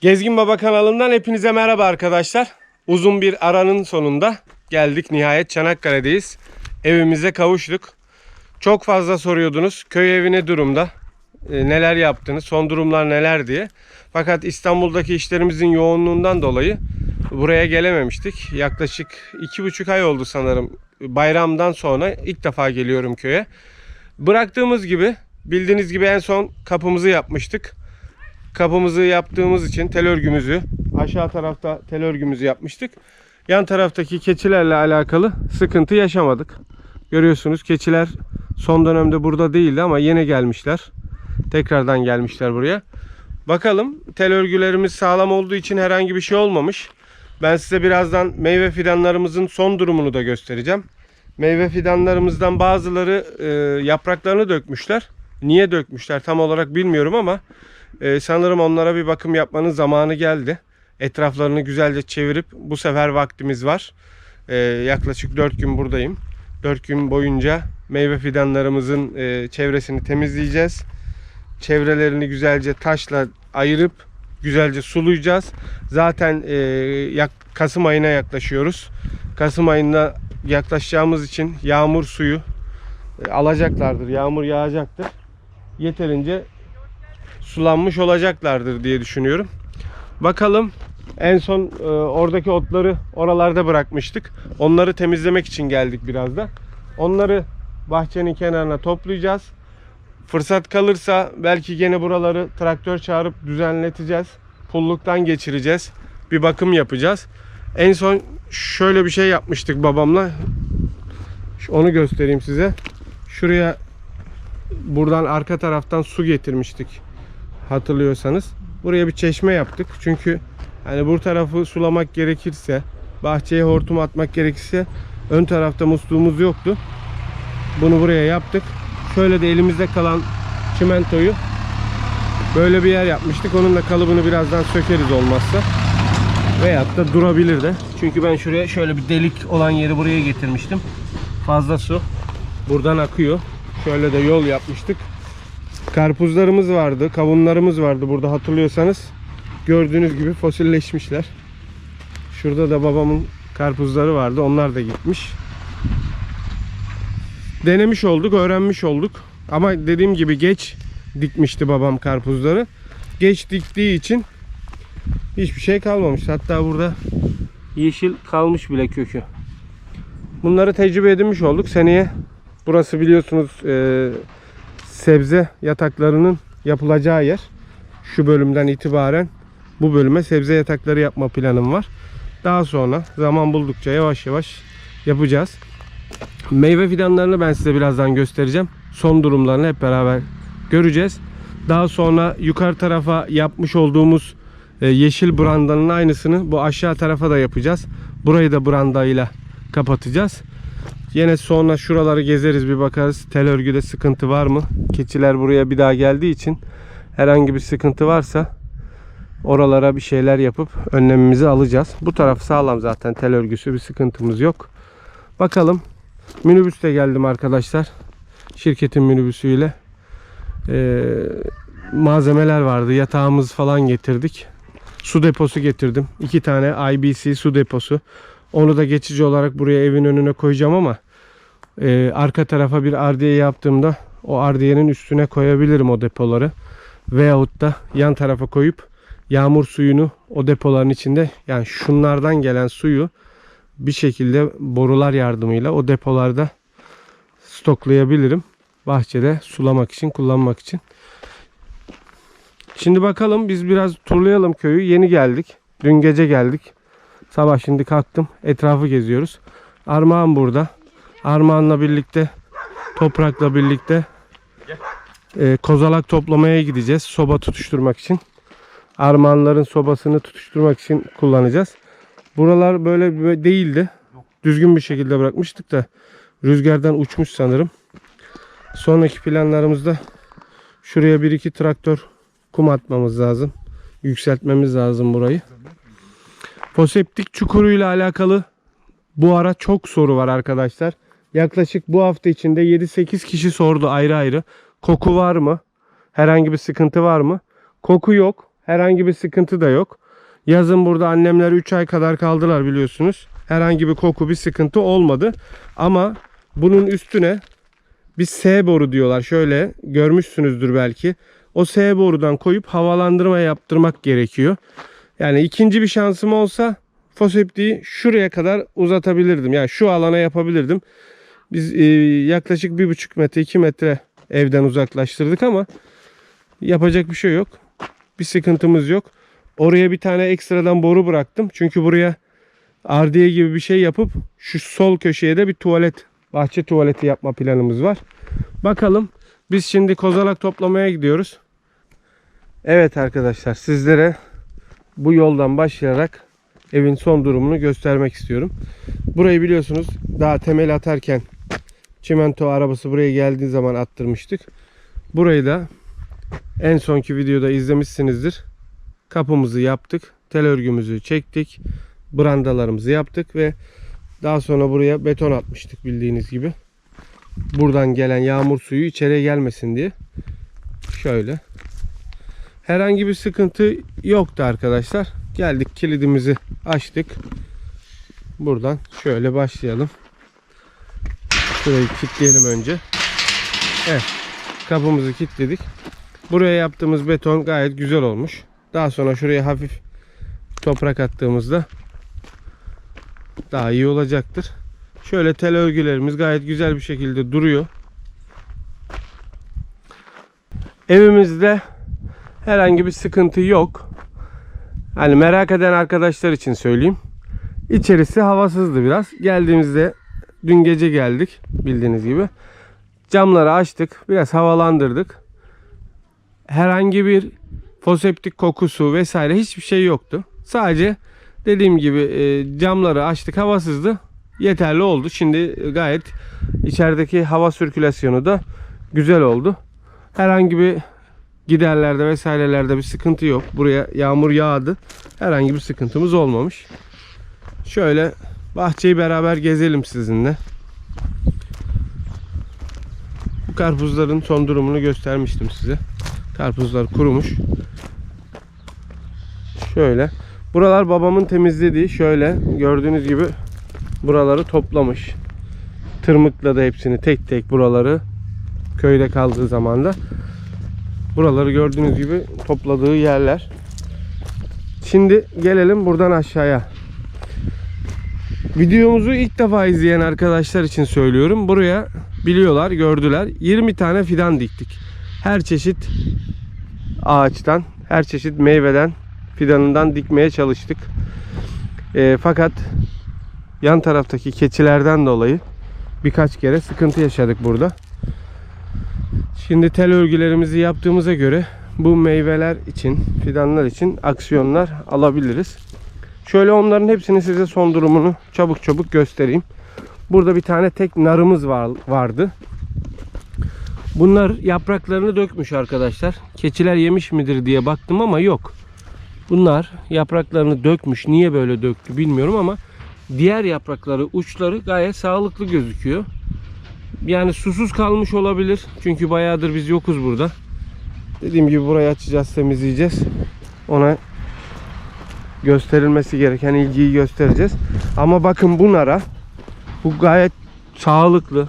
Gezgin Baba kanalından hepinize merhaba arkadaşlar. Uzun bir aranın sonunda geldik. Nihayet Çanakkale'deyiz. Evimize kavuştuk. Çok fazla soruyordunuz. Köy evi ne durumda? E, neler yaptınız? Son durumlar neler diye. Fakat İstanbul'daki işlerimizin yoğunluğundan dolayı buraya gelememiştik. Yaklaşık iki buçuk ay oldu sanırım. Bayramdan sonra ilk defa geliyorum köye. Bıraktığımız gibi bildiğiniz gibi en son kapımızı yapmıştık. Kapımızı yaptığımız için tel örgümüzü aşağı tarafta tel örgümüzü yapmıştık. Yan taraftaki keçilerle alakalı sıkıntı yaşamadık. Görüyorsunuz keçiler son dönemde burada değildi ama yine gelmişler. Tekrardan gelmişler buraya. Bakalım tel örgülerimiz sağlam olduğu için herhangi bir şey olmamış. Ben size birazdan meyve fidanlarımızın son durumunu da göstereceğim. Meyve fidanlarımızdan bazıları e, yapraklarını dökmüşler. Niye dökmüşler tam olarak bilmiyorum ama e, sanırım onlara bir bakım yapmanın zamanı geldi. Etraflarını güzelce çevirip bu sefer vaktimiz var. E, yaklaşık 4 gün buradayım. 4 gün boyunca meyve fidanlarımızın e, çevresini temizleyeceğiz. Çevrelerini güzelce taşla ayırıp güzelce sulayacağız. Zaten e, yak, Kasım ayına yaklaşıyoruz. Kasım ayında yaklaşacağımız için yağmur suyu e, alacaklardır. Yağmur yağacaktır. Yeterince sulanmış olacaklardır diye düşünüyorum. Bakalım en son e, oradaki otları oralarda bırakmıştık. Onları temizlemek için geldik biraz da. Onları bahçenin kenarına toplayacağız. Fırsat kalırsa belki gene buraları traktör çağırıp düzenleteceğiz. Pulluktan geçireceğiz. Bir bakım yapacağız. En son şöyle bir şey yapmıştık babamla. Onu göstereyim size. Şuraya buradan arka taraftan su getirmiştik. Hatırlıyorsanız. Buraya bir çeşme yaptık. Çünkü hani bu tarafı sulamak gerekirse, bahçeye hortum atmak gerekirse ön tarafta musluğumuz yoktu. Bunu buraya yaptık. Şöyle de elimizde kalan çimentoyu böyle bir yer yapmıştık. Onun da kalıbını birazdan sökeriz olmazsa. Veyahut da durabilir de. Çünkü ben şuraya şöyle bir delik olan yeri buraya getirmiştim. Fazla su buradan akıyor. Şöyle de yol yapmıştık. Karpuzlarımız vardı, kavunlarımız vardı burada hatırlıyorsanız. Gördüğünüz gibi fosilleşmişler. Şurada da babamın karpuzları vardı. Onlar da gitmiş. Denemiş olduk, öğrenmiş olduk. Ama dediğim gibi geç dikmişti babam karpuzları. Geç diktiği için hiçbir şey kalmamış. Hatta burada yeşil kalmış bile kökü. Bunları tecrübe edinmiş olduk. Seneye burası biliyorsunuz e, sebze yataklarının yapılacağı yer. Şu bölümden itibaren bu bölüme sebze yatakları yapma planım var. Daha sonra zaman buldukça yavaş yavaş yapacağız. Meyve fidanlarını ben size birazdan göstereceğim. Son durumlarını hep beraber göreceğiz. Daha sonra yukarı tarafa yapmış olduğumuz e, yeşil brandanın aynısını bu aşağı tarafa da yapacağız. Burayı da brandayla kapatacağız. Yine sonra şuraları gezeriz bir bakarız. Tel örgüde sıkıntı var mı? Keçiler buraya bir daha geldiği için herhangi bir sıkıntı varsa oralara bir şeyler yapıp önlemimizi alacağız. Bu taraf sağlam zaten tel örgüsü bir sıkıntımız yok. Bakalım. Minibüste geldim arkadaşlar. Şirketin minibüsüyle. Ee, malzemeler vardı. Yatağımız falan getirdik. Su deposu getirdim. İki tane IBC su deposu. Onu da geçici olarak buraya evin önüne koyacağım ama e, arka tarafa bir ardiye yaptığımda o ardiyenin üstüne koyabilirim o depoları. Veyahut da yan tarafa koyup yağmur suyunu o depoların içinde yani şunlardan gelen suyu bir şekilde borular yardımıyla o depolarda stoklayabilirim. Bahçede sulamak için, kullanmak için. Şimdi bakalım biz biraz turlayalım köyü. Yeni geldik. Dün gece geldik. Sabah şimdi kalktım. Etrafı geziyoruz. Armağan burada. Armağan'la birlikte toprakla birlikte e, kozalak toplamaya gideceğiz. Soba tutuşturmak için. Armağanların sobasını tutuşturmak için kullanacağız. Buralar böyle değildi. Düzgün bir şekilde bırakmıştık da rüzgardan uçmuş sanırım. Sonraki planlarımızda şuraya bir iki traktör kum atmamız lazım. Yükseltmemiz lazım burayı. Foseptik çukuruyla alakalı bu ara çok soru var arkadaşlar. Yaklaşık bu hafta içinde 7-8 kişi sordu ayrı ayrı. Koku var mı? Herhangi bir sıkıntı var mı? Koku yok. Herhangi bir sıkıntı da yok. Yazın burada annemler 3 ay kadar kaldılar biliyorsunuz. Herhangi bir koku bir sıkıntı olmadı. Ama bunun üstüne bir S boru diyorlar. Şöyle görmüşsünüzdür belki. O S borudan koyup havalandırma yaptırmak gerekiyor. Yani ikinci bir şansım olsa foseptiği şuraya kadar uzatabilirdim. Yani şu alana yapabilirdim. Biz e, yaklaşık 1,5 metre 2 metre evden uzaklaştırdık ama yapacak bir şey yok. Bir sıkıntımız yok. Oraya bir tane ekstradan boru bıraktım. Çünkü buraya ardiye gibi bir şey yapıp şu sol köşeye de bir tuvalet, bahçe tuvaleti yapma planımız var. Bakalım. Biz şimdi kozalak toplamaya gidiyoruz. Evet arkadaşlar sizlere bu yoldan başlayarak evin son durumunu göstermek istiyorum. Burayı biliyorsunuz daha temel atarken çimento arabası buraya geldiği zaman attırmıştık. Burayı da en sonki videoda izlemişsinizdir. Kapımızı yaptık. Tel örgümüzü çektik. Brandalarımızı yaptık ve daha sonra buraya beton atmıştık bildiğiniz gibi. Buradan gelen yağmur suyu içeriye gelmesin diye. Şöyle. Herhangi bir sıkıntı yoktu arkadaşlar. Geldik kilidimizi açtık. Buradan şöyle başlayalım. Şurayı kilitleyelim önce. Evet. Kapımızı kilitledik. Buraya yaptığımız beton gayet güzel olmuş. Daha sonra şuraya hafif toprak attığımızda daha iyi olacaktır. Şöyle tel örgülerimiz gayet güzel bir şekilde duruyor. Evimizde herhangi bir sıkıntı yok. Hani merak eden arkadaşlar için söyleyeyim. İçerisi havasızdı biraz. Geldiğimizde dün gece geldik bildiğiniz gibi. Camları açtık. Biraz havalandırdık. Herhangi bir foseptik kokusu vesaire hiçbir şey yoktu. Sadece dediğim gibi e, camları açtık havasızdı. Yeterli oldu. Şimdi gayet içerideki hava sirkülasyonu da güzel oldu. Herhangi bir giderlerde vesairelerde bir sıkıntı yok. Buraya yağmur yağdı. Herhangi bir sıkıntımız olmamış. Şöyle bahçeyi beraber gezelim sizinle. Bu karpuzların son durumunu göstermiştim size. Karpuzlar kurumuş. Şöyle. Buralar babamın temizlediği. Şöyle gördüğünüz gibi buraları toplamış. Tırmıkladı hepsini tek tek buraları. Köyde kaldığı zamanda. Buraları gördüğünüz gibi topladığı yerler. Şimdi gelelim buradan aşağıya. Videomuzu ilk defa izleyen arkadaşlar için söylüyorum. Buraya biliyorlar, gördüler. 20 tane fidan diktik. Her çeşit ağaçtan, her çeşit meyveden, fidanından dikmeye çalıştık. E, fakat yan taraftaki keçilerden dolayı birkaç kere sıkıntı yaşadık burada. Şimdi tel örgülerimizi yaptığımıza göre bu meyveler için, fidanlar için aksiyonlar alabiliriz. Şöyle onların hepsini size son durumunu çabuk çabuk göstereyim. Burada bir tane tek narımız var, vardı. Bunlar yapraklarını dökmüş arkadaşlar. Keçiler yemiş midir diye baktım ama yok. Bunlar yapraklarını dökmüş. Niye böyle döktü bilmiyorum ama diğer yaprakları, uçları gayet sağlıklı gözüküyor. Yani susuz kalmış olabilir. Çünkü bayağıdır biz yokuz burada. Dediğim gibi burayı açacağız, temizleyeceğiz. Ona gösterilmesi gereken ilgiyi göstereceğiz. Ama bakın bu nara bu gayet sağlıklı.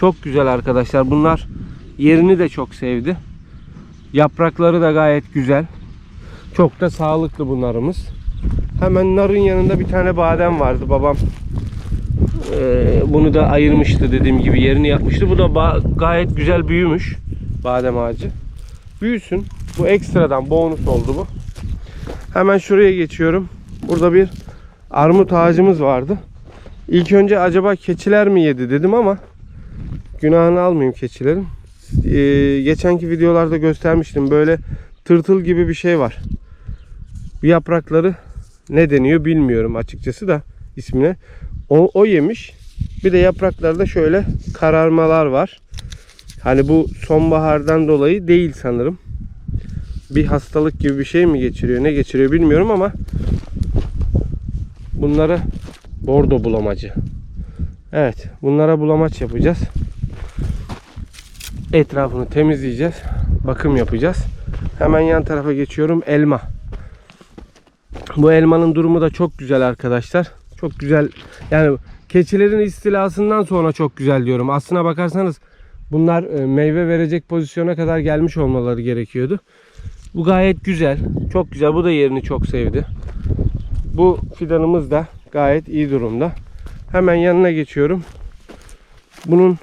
Çok güzel arkadaşlar. Bunlar yerini de çok sevdi. Yaprakları da gayet güzel. Çok da sağlıklı bunlarımız. Hemen narın yanında bir tane badem vardı. Babam ee, bunu da ayırmıştı dediğim gibi yerini yapmıştı. Bu da gayet güzel büyümüş badem ağacı. Büyüsün. Bu ekstradan bonus oldu bu. Hemen şuraya geçiyorum. Burada bir armut ağacımız vardı. İlk önce acaba keçiler mi yedi dedim ama günahını almayayım keçilerin. Ee, geçenki videolarda göstermiştim. Böyle tırtıl gibi bir şey var. Bu yaprakları ne deniyor bilmiyorum açıkçası da ismine. O, o yemiş. Bir de yapraklarda şöyle kararmalar var. Hani bu sonbahardan dolayı değil sanırım. Bir hastalık gibi bir şey mi geçiriyor, ne geçiriyor bilmiyorum ama bunlara bordo bulamacı. Evet, bunlara bulamaç yapacağız. Etrafını temizleyeceğiz. Bakım yapacağız. Hemen yan tarafa geçiyorum. Elma. Bu elmanın durumu da çok güzel arkadaşlar. Çok güzel. Yani keçilerin istilasından sonra çok güzel diyorum. Aslına bakarsanız bunlar e, meyve verecek pozisyona kadar gelmiş olmaları gerekiyordu. Bu gayet güzel. Çok güzel. Bu da yerini çok sevdi. Bu fidanımız da gayet iyi durumda. Hemen yanına geçiyorum. Bunun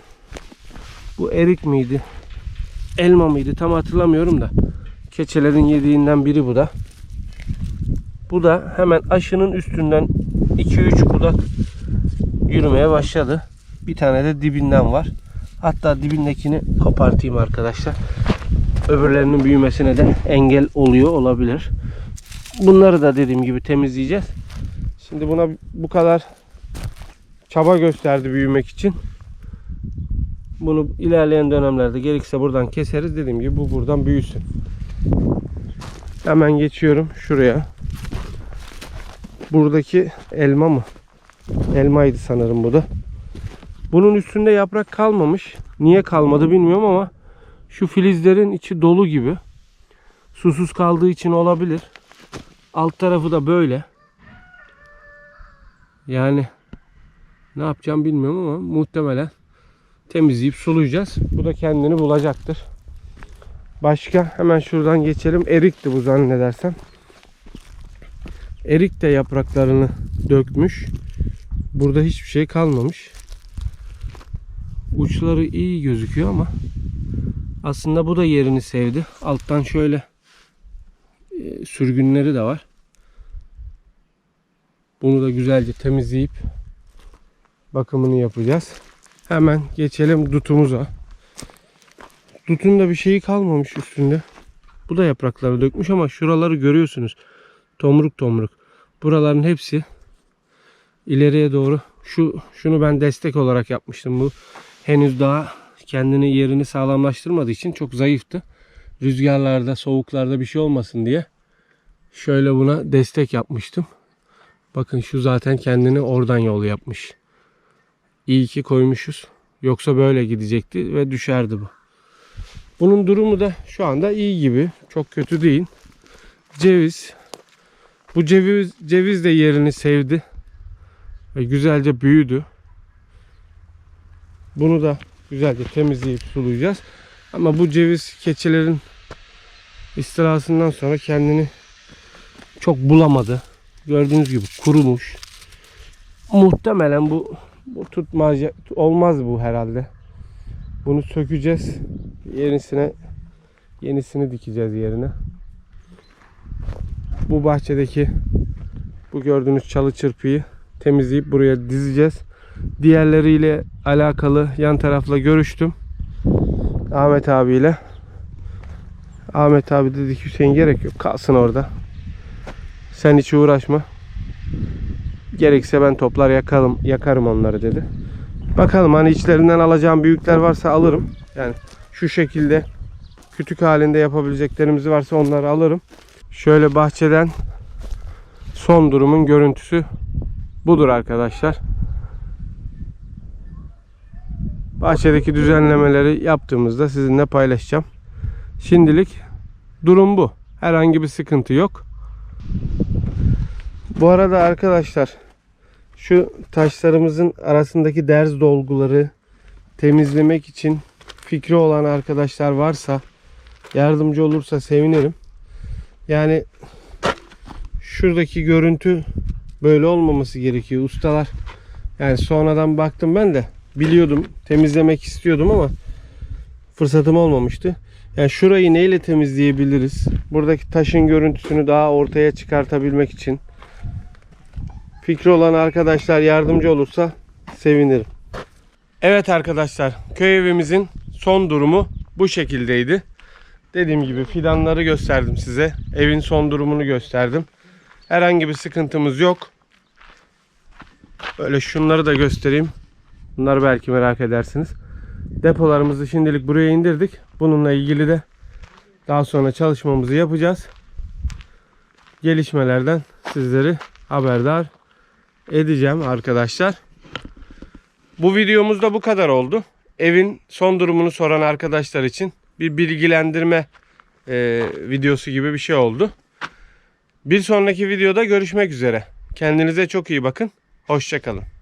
bu erik miydi? Elma mıydı? Tam hatırlamıyorum da. Keçelerin yediğinden biri bu da. Bu da hemen aşının üstünden 2-3 budak yürümeye başladı. Bir tane de dibinden var. Hatta dibindekini kopartayım arkadaşlar. Öbürlerinin büyümesine de engel oluyor olabilir. Bunları da dediğim gibi temizleyeceğiz. Şimdi buna bu kadar çaba gösterdi büyümek için. Bunu ilerleyen dönemlerde gerekirse buradan keseriz. Dediğim gibi bu buradan büyüsün. Hemen geçiyorum şuraya. Buradaki elma mı? Elmaydı sanırım bu da. Bunun üstünde yaprak kalmamış. Niye kalmadı bilmiyorum ama şu filizlerin içi dolu gibi. Susuz kaldığı için olabilir. Alt tarafı da böyle. Yani ne yapacağım bilmiyorum ama muhtemelen temizleyip sulayacağız. Bu da kendini bulacaktır. Başka hemen şuradan geçelim. Erikti bu zannedersem. Erik de yapraklarını dökmüş. Burada hiçbir şey kalmamış. Uçları iyi gözüküyor ama aslında bu da yerini sevdi. Alttan şöyle e, sürgünleri de var. Bunu da güzelce temizleyip bakımını yapacağız. Hemen geçelim dutumuza. Dutun da bir şeyi kalmamış üstünde. Bu da yaprakları dökmüş ama şuraları görüyorsunuz. Tomruk tomruk. Buraların hepsi ileriye doğru şu şunu ben destek olarak yapmıştım. Bu henüz daha kendini yerini sağlamlaştırmadığı için çok zayıftı. Rüzgarlarda, soğuklarda bir şey olmasın diye şöyle buna destek yapmıştım. Bakın şu zaten kendini oradan yol yapmış. İyi ki koymuşuz. Yoksa böyle gidecekti ve düşerdi bu. Bunun durumu da şu anda iyi gibi. Çok kötü değil. Ceviz. Bu ceviz, ceviz de yerini sevdi. Ve güzelce büyüdü. Bunu da güzelce temizleyip sulayacağız. Ama bu ceviz keçilerin istilasından sonra kendini çok bulamadı. Gördüğünüz gibi kurumuş. Muhtemelen bu bu tutmaz olmaz bu herhalde. Bunu sökeceğiz. Yenisine yenisini dikeceğiz yerine. Bu bahçedeki bu gördüğünüz çalı çırpıyı temizleyip buraya dizeceğiz. Diğerleriyle alakalı yan tarafla görüştüm. Ahmet abiyle. Ahmet abi dedi ki Hüseyin gerek yok kalsın orada. Sen hiç uğraşma. Gerekse ben toplar yakalım, yakarım onları dedi. Bakalım hani içlerinden alacağım büyükler varsa alırım. Yani şu şekilde kütük halinde yapabileceklerimiz varsa onları alırım. Şöyle bahçeden son durumun görüntüsü budur arkadaşlar. Bahçedeki düzenlemeleri yaptığımızda sizinle paylaşacağım. Şimdilik durum bu. Herhangi bir sıkıntı yok. Bu arada arkadaşlar şu taşlarımızın arasındaki derz dolguları temizlemek için fikri olan arkadaşlar varsa yardımcı olursa sevinirim. Yani şuradaki görüntü böyle olmaması gerekiyor ustalar. Yani sonradan baktım ben de biliyordum temizlemek istiyordum ama fırsatım olmamıştı. Yani şurayı neyle temizleyebiliriz? Buradaki taşın görüntüsünü daha ortaya çıkartabilmek için fikri olan arkadaşlar yardımcı olursa sevinirim. Evet arkadaşlar köy evimizin son durumu bu şekildeydi. Dediğim gibi fidanları gösterdim size. Evin son durumunu gösterdim. Herhangi bir sıkıntımız yok. Böyle şunları da göstereyim. Bunları belki merak edersiniz. Depolarımızı şimdilik buraya indirdik. Bununla ilgili de daha sonra çalışmamızı yapacağız. Gelişmelerden sizleri haberdar edeceğim arkadaşlar. Bu videomuz da bu kadar oldu. Evin son durumunu soran arkadaşlar için bir bilgilendirme e, videosu gibi bir şey oldu. Bir sonraki videoda görüşmek üzere. Kendinize çok iyi bakın. Hoşçakalın.